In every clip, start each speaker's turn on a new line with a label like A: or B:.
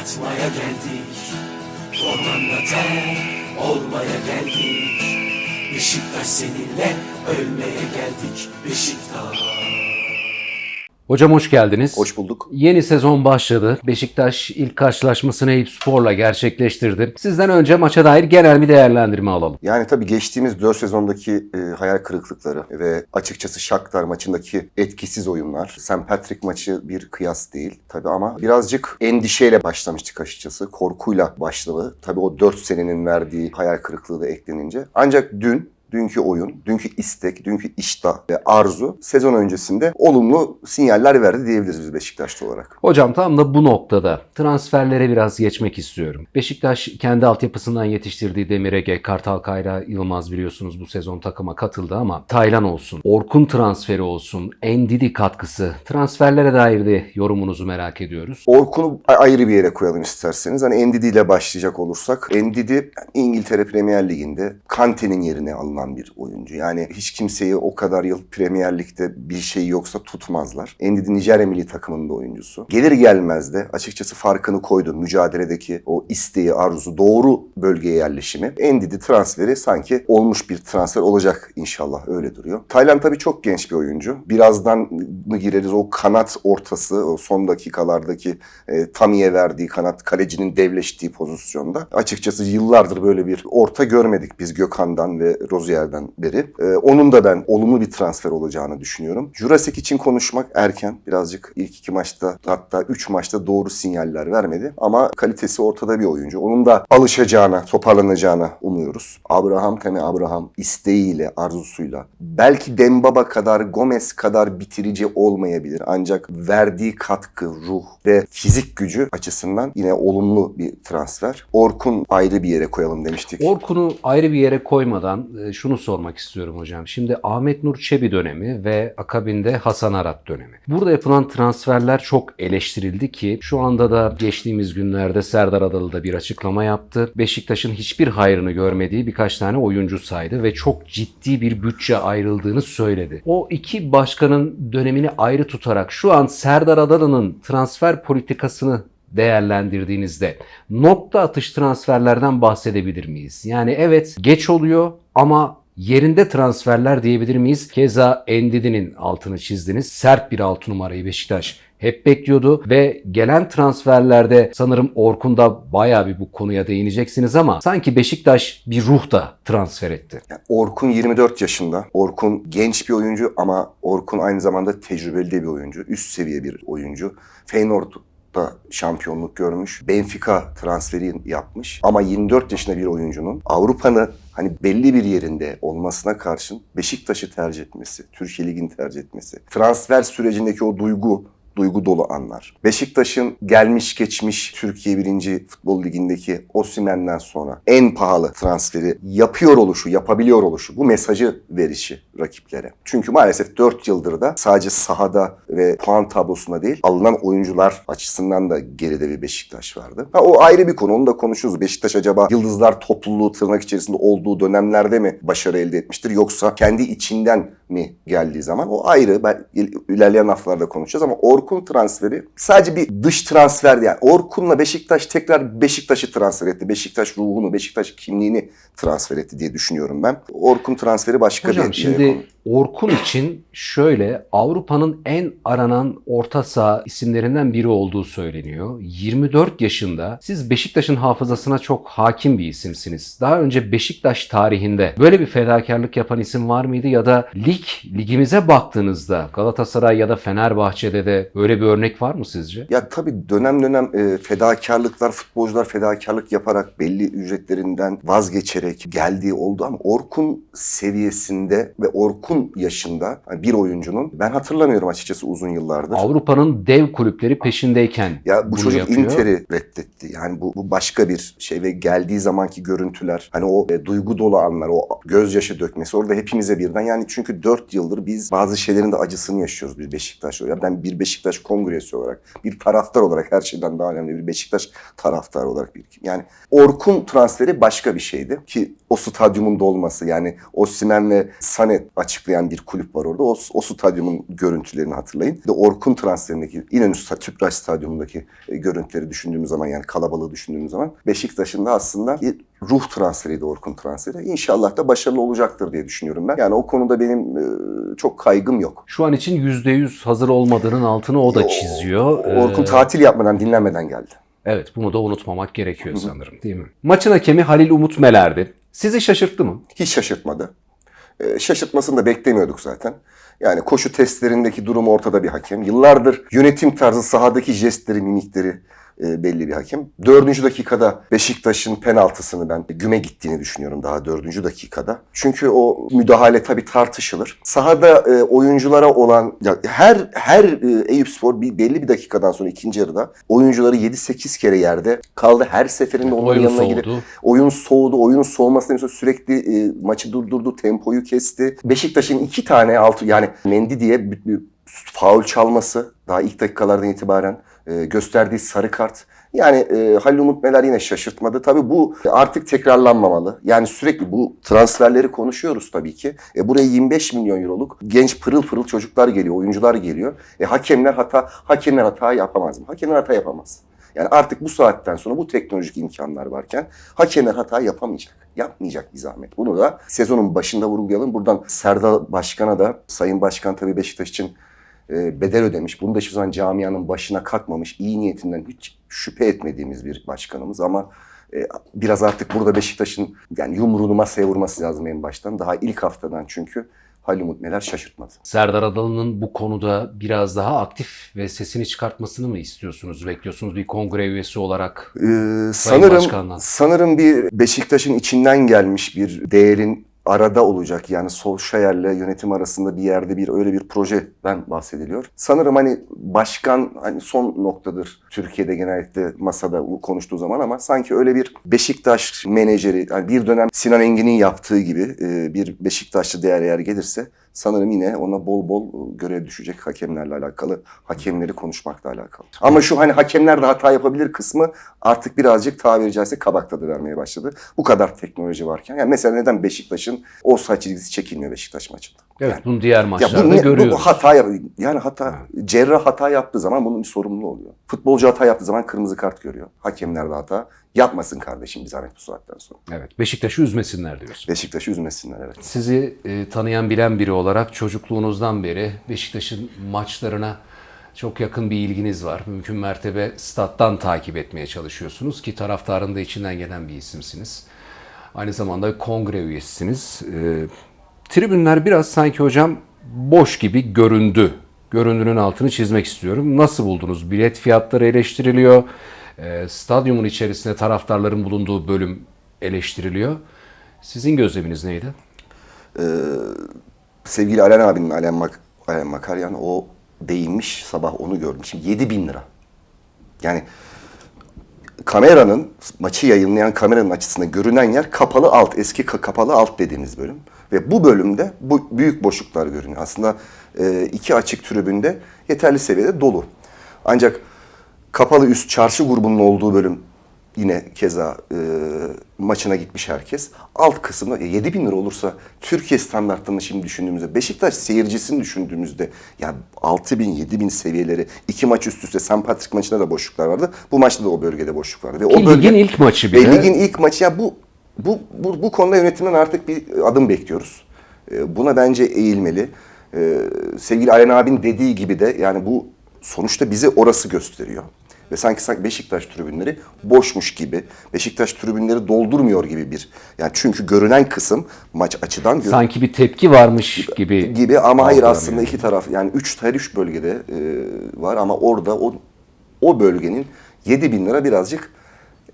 A: atmaya geldik Formanda ter olmaya geldik. Beşiktaş seninle ölmeye geldik Beşiktaş
B: Hocam hoş geldiniz.
C: Hoş bulduk.
B: Yeni sezon başladı. Beşiktaş ilk karşılaşmasını Eyüp Spor'la gerçekleştirdi. Sizden önce maça dair genel bir değerlendirme alalım.
C: Yani tabii geçtiğimiz 4 sezondaki e, hayal kırıklıkları ve açıkçası Shakhtar maçındaki etkisiz oyunlar. St. Patrick maçı bir kıyas değil tabii ama birazcık endişeyle başlamıştık açıkçası. Korkuyla başladı. Tabii o 4 senenin verdiği hayal kırıklığı da eklenince. Ancak dün dünkü oyun, dünkü istek, dünkü iştah ve arzu sezon öncesinde olumlu sinyaller verdi diyebiliriz biz Beşiktaşlı olarak.
B: Hocam tam da bu noktada transferlere biraz geçmek istiyorum. Beşiktaş kendi altyapısından yetiştirdiği Demir Ege, Kartal Kayra, Yılmaz biliyorsunuz bu sezon takıma katıldı ama Taylan olsun, Orkun transferi olsun, Endidi katkısı, transferlere dair de yorumunuzu merak ediyoruz.
C: Orkun'u ayrı bir yere koyalım isterseniz. Hani Endidi ile başlayacak olursak. Endidi İngiltere Premier Ligi'nde Kante'nin yerine alınan bir oyuncu. Yani hiç kimseyi o kadar yıl Premier Lig'de bir şey yoksa tutmazlar. Endidi Nijerya milli takımının da oyuncusu. Gelir gelmez de açıkçası farkını koydu. Mücadeledeki o isteği, arzusu, doğru bölgeye yerleşimi. Endidi transferi sanki olmuş bir transfer olacak inşallah öyle duruyor. Tayland tabii çok genç bir oyuncu. Birazdan mı gireriz o kanat ortası, o son dakikalardaki e, Tami'ye verdiği kanat kalecinin devleştiği pozisyonda. Açıkçası yıllardır böyle bir orta görmedik biz Gökhan'dan ve Rozier'den beri. E, onun da ben olumlu bir transfer olacağını düşünüyorum. Jurasek için konuşmak erken. Birazcık ilk iki maçta hatta üç maçta doğru sinyaller vermedi. Ama kalitesi ortada bir oyuncu. Onun da alışacağına, toparlanacağına umuyoruz. Abraham Temi Abraham isteğiyle, arzusuyla belki Dembaba kadar, Gomez kadar bitirici olmayabilir. Ancak verdiği katkı, ruh ve fizik gücü açısından yine olumlu bir transfer. Orkun ayrı bir yere koyalım demiştik.
B: Orkun'u ayrı bir yere koymadan e, şunu sormak istiyorum hocam. Şimdi Ahmet Nur Çebi dönemi ve akabinde Hasan Arat dönemi. Burada yapılan transferler çok eleştirildi ki şu anda da geçtiğimiz günlerde Serdar Adalı da bir açıklama yaptı. Beşiktaş'ın hiçbir hayrını görmediği birkaç tane oyuncu saydı ve çok ciddi bir bütçe ayrıldığını söyledi. O iki başkanın dönemini ayrı tutarak şu an Serdar Adalı'nın transfer politikasını değerlendirdiğinizde nokta atış transferlerden bahsedebilir miyiz? Yani evet geç oluyor ama yerinde transferler diyebilir miyiz? Keza Endidi'nin altını çizdiniz. Sert bir altı numarayı Beşiktaş hep bekliyordu ve gelen transferlerde sanırım Orkun'da bayağı bir bu konuya değineceksiniz ama sanki Beşiktaş bir ruh da transfer etti.
C: Orkun 24 yaşında. Orkun genç bir oyuncu ama Orkun aynı zamanda tecrübeli de bir oyuncu. Üst seviye bir oyuncu. Feyenoord'da şampiyonluk görmüş. Benfica transferi yapmış. Ama 24 yaşında bir oyuncunun Avrupa'nın hani belli bir yerinde olmasına karşın Beşiktaş'ı tercih etmesi, Türkiye Ligi'ni tercih etmesi, transfer sürecindeki o duygu duygu dolu anlar. Beşiktaş'ın gelmiş geçmiş Türkiye 1. Futbol Ligi'ndeki Osimhen'den sonra en pahalı transferi yapıyor oluşu, yapabiliyor oluşu, bu mesajı verişi rakiplere. Çünkü maalesef 4 yıldır da sadece sahada ve puan tablosunda değil, alınan oyuncular açısından da geride bir Beşiktaş vardı. Ha, o ayrı bir konu, onu da konuşuruz. Beşiktaş acaba yıldızlar topluluğu tırnak içerisinde olduğu dönemlerde mi başarı elde etmiştir yoksa kendi içinden mi geldiği zaman o ayrı. Ben il- ilerleyen haftalarda konuşacağız ama Orkun transferi sadece bir dış transfer yani. Orkun'la Beşiktaş tekrar Beşiktaş'ı transfer etti. Beşiktaş ruhunu, Beşiktaş kimliğini transfer etti diye düşünüyorum ben. Orkun transferi başka
B: Hocam
C: bir
B: şimdi
C: konu.
B: Orkun için şöyle Avrupa'nın en aranan orta saha isimlerinden biri olduğu söyleniyor. 24 yaşında siz Beşiktaş'ın hafızasına çok hakim bir isimsiniz. Daha önce Beşiktaş tarihinde böyle bir fedakarlık yapan isim var mıydı ya da lig ligimize baktığınızda Galatasaray ya da Fenerbahçe'de de böyle bir örnek var mı sizce?
C: Ya tabii dönem dönem e, fedakarlıklar, futbolcular fedakarlık yaparak belli ücretlerinden vazgeçerek geldiği oldu ama Orkun seviyesinde ve Orkun yaşında hani bir oyuncunun ben hatırlamıyorum açıkçası uzun yıllardır.
B: Avrupa'nın dev kulüpleri peşindeyken
C: Ya bu
B: bunu
C: çocuk
B: yapıyor.
C: Inter'i reddetti. Yani bu, bu başka bir şey ve geldiği zamanki görüntüler, hani o e, duygu dolu anlar, o gözyaşı dökmesi orada hepimize birden. Yani çünkü 4 yıldır biz bazı şeylerin de acısını yaşıyoruz biz Beşiktaş'ta. Ya ben bir Beşiktaş Beşiktaş kongresi olarak, bir taraftar olarak her şeyden daha önemli bir Beşiktaş taraftarı olarak bir yani Orkun transferi başka bir şeydi ki o stadyumun dolması yani Osimhen ve Sanet açıklayan bir kulüp var orada. O, o stadyumun görüntülerini hatırlayın. Bir de Orkun transferindeki İnönü Tüpraş Stadyumundaki e, görüntüleri düşündüğümüz zaman yani kalabalığı düşündüğümüz zaman Beşiktaş'ın da aslında bir ruh transferiydi Orkun transferi. İnşallah da başarılı olacaktır diye düşünüyorum ben. Yani o konuda benim e, çok kaygım yok.
B: Şu an için %100 hazır olmadığının altını o da çiziyor.
C: Orkun
B: Ee,
C: tatil yapmadan, dinlenmeden geldi.
B: Evet bunu da unutmamak gerekiyor sanırım değil mi? Maçın hakemi Halil Umut Meler'di. Sizi şaşırttı mı?
C: Hiç şaşırtmadı. Ee, şaşırtmasını da beklemiyorduk zaten. Yani koşu testlerindeki durum ortada bir hakem. Yıllardır yönetim tarzı, sahadaki jestleri, mimikleri e, belli bir hakem. Dördüncü dakikada Beşiktaş'ın penaltısını ben güme gittiğini düşünüyorum daha dördüncü dakikada. Çünkü o müdahale tabii tartışılır. Sahada e, oyunculara olan her her e, Eyüpspor bir belli bir dakikadan sonra ikinci yarıda oyuncuları 7-8 kere yerde kaldı. Her seferinde onun
B: Oyun
C: yanına gidip
B: soğudu.
C: Oyun soğudu. Oyunun soğumasına sürekli e, maçı durdurdu. Tempoyu kesti. Beşiktaş'ın iki tane altı yani Mendy diye faul çalması daha ilk dakikalardan itibaren e, gösterdiği sarı kart. Yani e, Halil Umut Meler yine şaşırtmadı. Tabii bu artık tekrarlanmamalı. Yani sürekli bu transferleri konuşuyoruz tabii ki. E, buraya 25 milyon euroluk genç pırıl pırıl çocuklar geliyor, oyuncular geliyor. E, hakemler hata hakemler hata yapamaz mı? Hakemler hata yapamaz. Yani artık bu saatten sonra bu teknolojik imkanlar varken hakemler hata yapamayacak. Yapmayacak bir zahmet. Bunu da sezonun başında vurgulayalım. Buradan Serdar Başkan'a da Sayın Başkan tabii Beşiktaş için e, bedel ödemiş. Bunu da hiçbir zaman camianın başına kalkmamış. iyi niyetinden hiç şüphe etmediğimiz bir başkanımız ama e, biraz artık burada Beşiktaş'ın yani yumruğunu masaya vurması lazım en baştan. Daha ilk haftadan çünkü Halil Umut Meler şaşırtmadı.
B: Serdar Adalı'nın bu konuda biraz daha aktif ve sesini çıkartmasını mı istiyorsunuz, bekliyorsunuz bir kongre üyesi olarak?
C: Ee, sanırım sanırım bir Beşiktaş'ın içinden gelmiş bir değerin arada olacak. Yani Solskjaer'le yönetim arasında bir yerde bir öyle bir projeden bahsediliyor. Sanırım hani başkan hani son noktadır Türkiye'de genellikle masada konuştuğu zaman ama sanki öyle bir Beşiktaş menajeri yani bir dönem Sinan Engin'in yaptığı gibi e, bir Beşiktaşlı değer eğer gelirse sanırım yine ona bol bol görev düşecek hakemlerle alakalı, hakemleri konuşmakla alakalı. Ama şu hani hakemler de hata yapabilir kısmı artık birazcık tabiri caizse kabak tadı vermeye başladı. Bu kadar teknoloji varken. Yani mesela neden Beşiktaş'ın o saç çizgisi çekilmiyor Beşiktaş maçında?
B: Evet bunu diğer
C: Ya
B: maçlarda
C: bu, ne,
B: görüyoruz.
C: bu hata yap yani hata cerrah hata yaptığı zaman bunun bir sorumluluğu oluyor. Futbolcu hata yaptığı zaman kırmızı kart görüyor. Hakemler de hata yapmasın kardeşim bir zahmet bu saatten sonra.
B: Evet Beşiktaş'ı üzmesinler diyorsun.
C: Beşiktaş'ı üzmesinler evet.
B: Sizi e, tanıyan bilen biri olarak çocukluğunuzdan beri Beşiktaş'ın maçlarına çok yakın bir ilginiz var. Mümkün mertebe stat'tan takip etmeye çalışıyorsunuz ki taraftarın da içinden gelen bir isimsiniz. Aynı zamanda kongre üyesisiniz. E, tribünler biraz sanki hocam boş gibi göründü. Göründüğünün altını çizmek istiyorum. Nasıl buldunuz? Bilet fiyatları eleştiriliyor. E, stadyumun içerisinde taraftarların bulunduğu bölüm eleştiriliyor. Sizin gözleminiz neydi?
C: sevgili Alen abinin Alen, Mak Alen Makaryan o değinmiş sabah onu gördüm. Şimdi 7 bin lira. Yani kameranın maçı yayınlayan kameranın açısında görünen yer kapalı alt eski ka- kapalı alt dediğimiz bölüm ve bu bölümde bu büyük boşluklar görünüyor. Aslında e, iki açık tribünde yeterli seviyede dolu. Ancak kapalı üst çarşı grubunun olduğu bölüm yine keza e, maçına gitmiş herkes. Alt kısımda 7 bin lira olursa Türkiye standartlarını şimdi düşündüğümüzde Beşiktaş seyircisini düşündüğümüzde yani 6 bin 7 bin seviyeleri iki maç üst üste St. Patrick maçında da boşluklar vardı. Bu maçta da o bölgede boşluk vardı. Ve
B: Ki
C: o bölge,
B: ligin ilk maçı
C: ve
B: bile.
C: ligin ilk maçı ya bu bu bu, bu konuda yönetimden artık bir adım bekliyoruz. E, Buna bence eğilmeli. E, Sevgili Alen abin dediği gibi de yani bu sonuçta bize orası gösteriyor. Ve sanki sanki Beşiktaş tribünleri boşmuş gibi, Beşiktaş tribünleri doldurmuyor gibi bir. Yani çünkü görünen kısım maç açıdan
B: Sanki bir tepki varmış gibi.
C: gibi ama hayır aslında iki taraf yani üç her üç bölgede e, var ama orada o o bölgenin 7 bin lira birazcık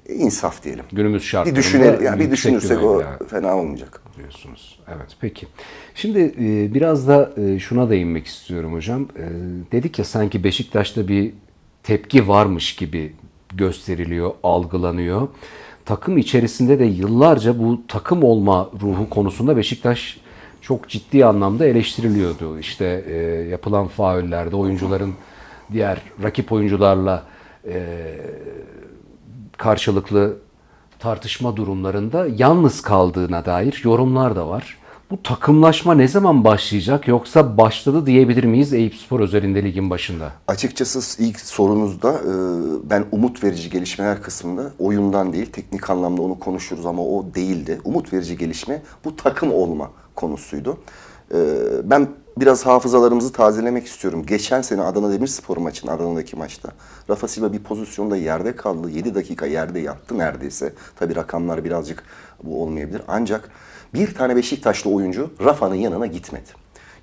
C: insaf diyelim.
B: Günümüz
C: Bir
B: şartlarında
C: düşünelim yani bir düşünürsek
B: bir
C: o
B: meblağ
C: fena olmayacak.
B: diyorsunuz. Evet peki. Şimdi e, biraz da e, şuna değinmek istiyorum hocam. E, dedik ya sanki Beşiktaş'ta bir tepki varmış gibi gösteriliyor, algılanıyor. Takım içerisinde de yıllarca bu takım olma ruhu konusunda Beşiktaş çok ciddi anlamda eleştiriliyordu. İşte e, yapılan faullerde oyuncuların diğer rakip oyuncularla e, karşılıklı tartışma durumlarında yalnız kaldığına dair yorumlar da var. Bu takımlaşma ne zaman başlayacak yoksa başladı diyebilir miyiz Eyüp Spor özelinde ligin başında?
C: Açıkçası ilk sorunuzda e, ben umut verici gelişmeler kısmında oyundan değil teknik anlamda onu konuşuruz ama o değildi. Umut verici gelişme bu takım olma konusuydu. E, Ben biraz hafızalarımızı tazelemek istiyorum. Geçen sene Adana Demirspor maçının Adana'daki maçta Rafa Silva bir pozisyonda yerde kaldı. 7 dakika yerde yattı neredeyse. Tabi rakamlar birazcık bu olmayabilir. Ancak bir tane Beşiktaşlı oyuncu Rafa'nın yanına gitmedi.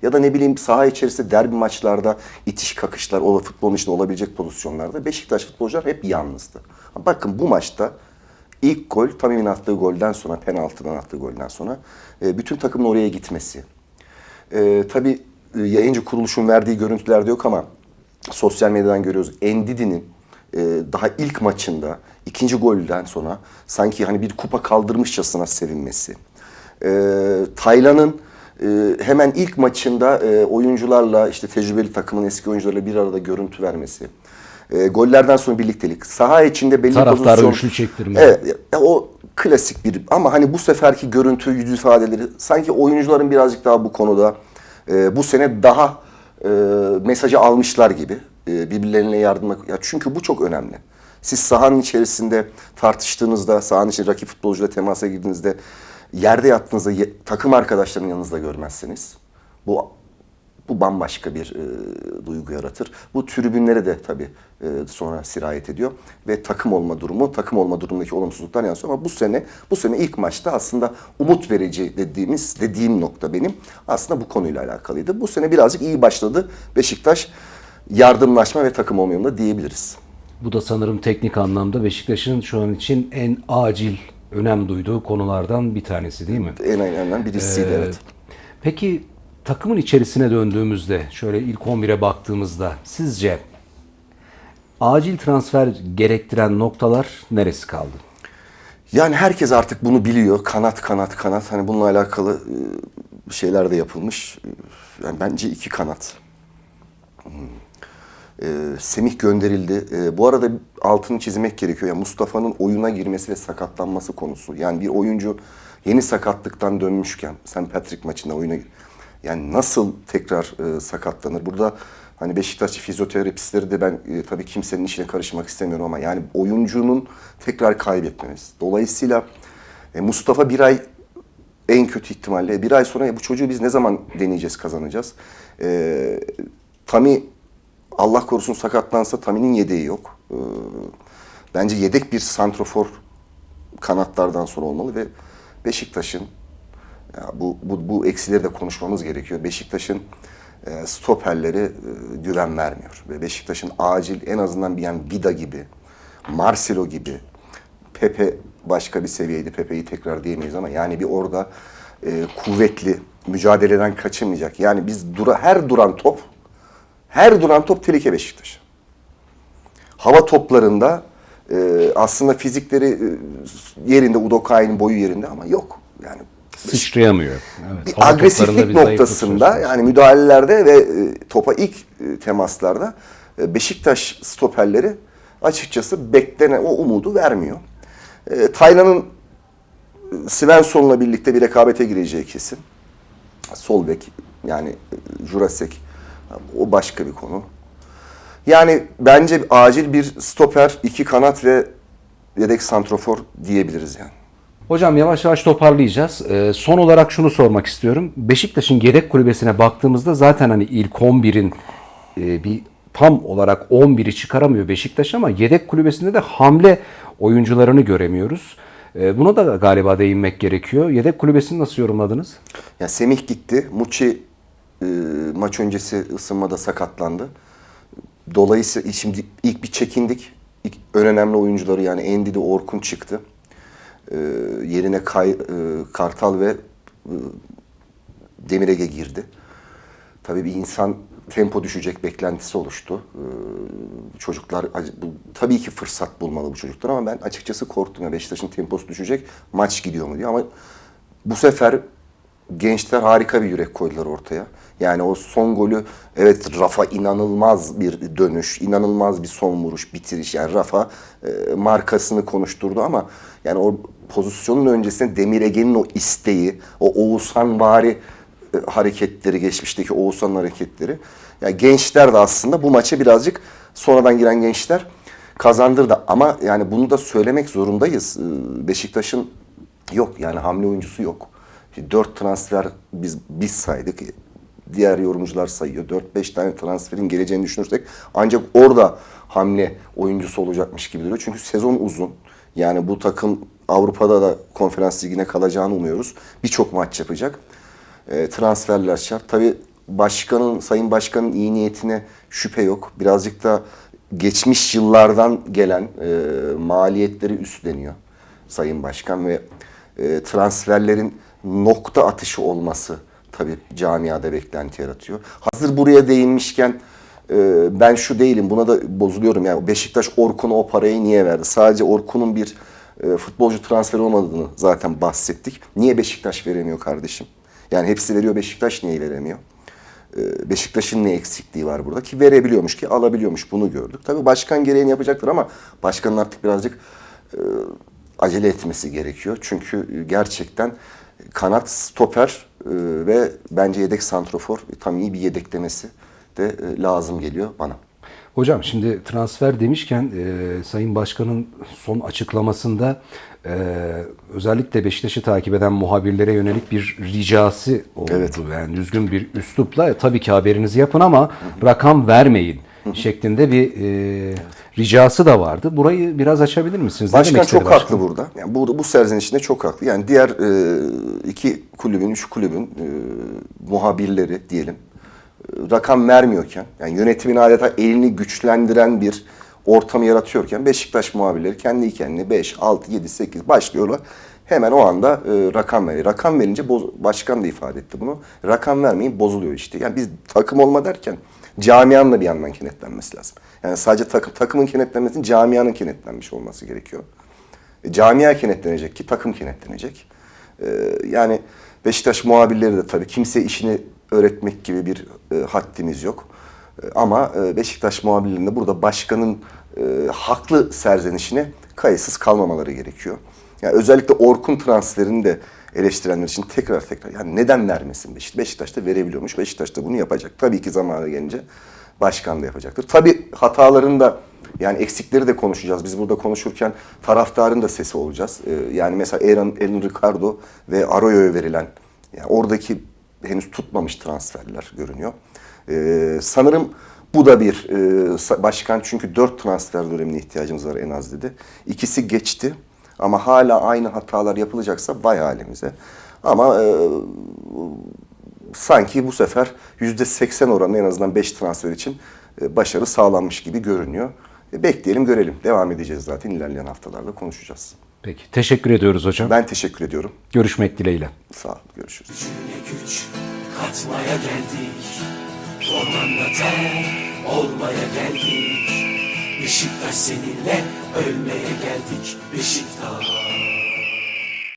C: Ya da ne bileyim saha içerisinde derbi maçlarda itiş kakışlar, o futbolun içinde olabilecek pozisyonlarda Beşiktaş futbolcular hep yalnızdı. Bakın bu maçta ilk gol Tamim'in attığı golden sonra, penaltıdan attığı golden sonra e, bütün takımın oraya gitmesi. E, tabii yayıncı kuruluşun verdiği görüntülerde yok ama sosyal medyadan görüyoruz. Endidi'nin e, daha ilk maçında ikinci golden sonra sanki hani bir kupa kaldırmışçasına sevinmesi. E, Taylan'ın e, hemen ilk maçında e, oyuncularla işte tecrübeli takımın eski oyuncularıyla bir arada görüntü vermesi. E, gollerden sonra birliktelik. Saha içinde belli
B: Taraftara
C: pozisyon...
B: üçlü çektirme.
C: Evet, ya o klasik bir ama hani bu seferki görüntü, yüz ifadeleri sanki oyuncuların birazcık daha bu konuda e, bu sene daha e, mesajı almışlar gibi e, birbirlerine yardıma. Ya çünkü bu çok önemli. Siz sahanın içerisinde tartıştığınızda, sahanın içinde rakip futbolcuyla temasa girdiğinizde, yerde yattığınızda takım arkadaşlarının yanınızda görmezseniz bu bu bambaşka bir e, duygu yaratır. Bu tribünlere de tabii e, sonra sirayet ediyor ve takım olma durumu, takım olma durumundaki olumsuzluklar yansıyor ama bu sene bu sene ilk maçta aslında umut verici dediğimiz dediğim nokta benim aslında bu konuyla alakalıydı. Bu sene birazcık iyi başladı. Beşiktaş yardımlaşma ve takım olma yolunda diyebiliriz.
B: Bu da sanırım teknik anlamda Beşiktaş'ın şu an için en acil önem duyduğu konulardan bir tanesi değil mi?
C: En önemli birisiydi
B: Ee,
C: evet.
B: Peki takımın içerisine döndüğümüzde, şöyle ilk 11'e baktığımızda sizce acil transfer gerektiren noktalar neresi kaldı?
C: Yani herkes artık bunu biliyor. Kanat kanat kanat. Hani bununla alakalı e, şeyler de yapılmış. Yani bence iki kanat. Hmm. E, Semih gönderildi. E, bu arada altını çizmek gerekiyor. Yani Mustafa'nın oyuna girmesi ve sakatlanması konusu. Yani bir oyuncu yeni sakatlıktan dönmüşken, St. Patrick maçında oyuna yani nasıl tekrar e, sakatlanır? Burada hani Beşiktaş fizyoterapistleri de ben e, tabii kimsenin işine karışmak istemiyorum ama yani oyuncunun tekrar kaybetmemesi. Dolayısıyla e, Mustafa bir ay en kötü ihtimalle bir ay sonra "E, bu çocuğu biz ne zaman deneyeceğiz, kazanacağız? E, Tami Allah korusun sakatlansa Tami'nin yedeği yok. E, bence yedek bir santrofor kanatlardan sonra olmalı ve Beşiktaş'ın bu, bu, bu eksileri de konuşmamız gerekiyor. Beşiktaş'ın e, stoperleri e, güven vermiyor. Ve Beşiktaş'ın acil en azından bir yani Vida gibi, Marcelo gibi, Pepe başka bir seviyeydi. Pepe'yi tekrar diyemeyiz ama yani bir orada e, kuvvetli, mücadeleden kaçınmayacak. Yani biz dura, her duran top, her duran top tehlike Beşiktaş. Hava toplarında e, aslında fizikleri e, yerinde, Udokay'ın boyu yerinde ama yok. Yani
B: Sıçrayamıyor. Evet,
C: bir agresiflik
B: bir
C: noktasında yani müdahalelerde ve e, topa ilk e, temaslarda e, Beşiktaş stoperleri açıkçası beklenen o umudu vermiyor. E, Taylan'ın Svensson'la birlikte bir rekabete gireceği kesin. Sol bek yani Jurasek o başka bir konu. Yani bence acil bir stoper, iki kanat ve yedek santrofor diyebiliriz yani.
B: Hocam yavaş yavaş toparlayacağız. Ee, son olarak şunu sormak istiyorum. Beşiktaş'ın yedek kulübesine baktığımızda zaten hani ilk 11'in e, bir tam olarak 11'i çıkaramıyor Beşiktaş ama yedek kulübesinde de hamle oyuncularını göremiyoruz. Ee, buna da galiba değinmek gerekiyor. Yedek kulübesini nasıl yorumladınız?
C: Ya Semih gitti. Muçi e, maç öncesi ısınmada sakatlandı. Dolayısıyla şimdi ilk bir çekindik. İlk önemli oyuncuları yani Endidi Orkun çıktı. E, yerine Kay, e, Kartal ve e, Demirege girdi. Tabii bir insan tempo düşecek beklentisi oluştu. Ee, çocuklar bu, tabii ki fırsat bulmalı bu çocuklar ama ben açıkçası korktum. ya Beşiktaş'ın temposu düşecek, maç gidiyor mu diye ama bu sefer gençler harika bir yürek koydular ortaya. Yani o son golü evet Rafa inanılmaz bir dönüş, inanılmaz bir son vuruş, bitiriş. Yani Rafa e, markasını konuşturdu ama yani o pozisyonun öncesinde Demir Ege'nin o isteği, o Oğuzhan vari e, hareketleri, geçmişteki Oğuzhan'ın hareketleri. Yani gençler de aslında bu maça birazcık sonradan giren gençler kazandırdı. Ama yani bunu da söylemek zorundayız. Ee, Beşiktaş'ın yok yani hamle oyuncusu yok. Dört transfer biz biz saydık. Diğer yorumcular sayıyor. 4-5 tane transferin geleceğini düşünürsek ancak orada hamle oyuncusu olacakmış gibi duruyor. Çünkü sezon uzun. Yani bu takım Avrupa'da da konferans ligine kalacağını umuyoruz. Birçok maç yapacak. E, transferler şart. Tabii başkanın, sayın başkanın iyi niyetine şüphe yok. Birazcık da geçmiş yıllardan gelen e, maliyetleri üstleniyor sayın başkan ve e, transferlerin nokta atışı olması tabii camiada beklenti yaratıyor. Hazır buraya değinmişken e, ben şu değilim buna da bozuluyorum. Yani Beşiktaş Orkun'a o parayı niye verdi? Sadece Orkun'un bir e, futbolcu transferi olmadığını zaten bahsettik. Niye Beşiktaş veremiyor kardeşim? Yani hepsi veriyor Beşiktaş niye veremiyor? Ee, Beşiktaş'ın ne eksikliği var burada ki verebiliyormuş ki alabiliyormuş bunu gördük. Tabii başkan gereğini yapacaktır ama başkanın artık birazcık e, acele etmesi gerekiyor. Çünkü gerçekten kanat stoper e, ve bence yedek santrofor tam iyi bir yedeklemesi de e, lazım geliyor bana.
B: Hocam şimdi transfer demişken e, Sayın Başkan'ın son açıklamasında e, özellikle Beşiktaş'ı takip eden muhabirlere yönelik bir ricası oldu.
C: Evet.
B: Yani düzgün bir üslupla "E, tabii ki haberinizi yapın ama rakam vermeyin şeklinde bir e, ricası da vardı. Burayı biraz açabilir misiniz?
C: Başkan çok
B: başkan?
C: haklı burada. Yani bu, bu serzenişinde çok haklı. Yani diğer e, iki kulübün, üç kulübün e, muhabirleri diyelim rakam vermiyorken, yani yönetimin adeta elini güçlendiren bir ortamı yaratıyorken Beşiktaş muhabirleri kendi kendine 5, 6, 7, 8 başlıyorlar. Hemen o anda e, rakam veriyor. Rakam verince boz- başkan da ifade etti bunu. Rakam vermeyin bozuluyor işte. Yani biz takım olma derken camianın bir yandan kenetlenmesi lazım. Yani sadece takım takımın kenetlenmesinin camianın kenetlenmiş olması gerekiyor. E, camia kenetlenecek ki takım kenetlenecek. E, yani Beşiktaş muhabirleri de tabii kimse işini öğretmek gibi bir e, haddimiz yok. E, ama e, Beşiktaş muhabirlerinde burada başkanın e, haklı serzenişine kayıtsız kalmamaları gerekiyor. Yani özellikle Orkun transferini de eleştirenler için tekrar tekrar yani neden vermesin Beşiktaş? Beşiktaş da verebiliyormuş. Beşiktaş da bunu yapacak. Tabii ki zamanı gelince başkan da yapacaktır. Tabii hatalarını da yani eksikleri de konuşacağız. Biz burada konuşurken taraftarın da sesi olacağız. Ee, yani mesela Aaron, Aaron Ricardo ve Arroyo'ya verilen yani oradaki henüz tutmamış transferler görünüyor. Ee, sanırım bu da bir e, başkan çünkü dört transfer dönemine ihtiyacımız var en az dedi. İkisi geçti ama hala aynı hatalar yapılacaksa vay halimize. Ama e, sanki bu sefer %80 oranında en azından 5 transfer için e, başarı sağlanmış gibi görünüyor. E, Bekleyelim görelim. Devam edeceğiz zaten ilerleyen haftalarda konuşacağız.
B: Peki. Teşekkür ediyoruz hocam.
C: Ben teşekkür ediyorum.
B: Görüşmek dileğiyle.
C: Sağ ol. Görüşürüz.
A: Gücüne güç katmaya geldik Formanda ter olmaya geldik Beşiktaş seninle ölmeye geldik Beşiktaş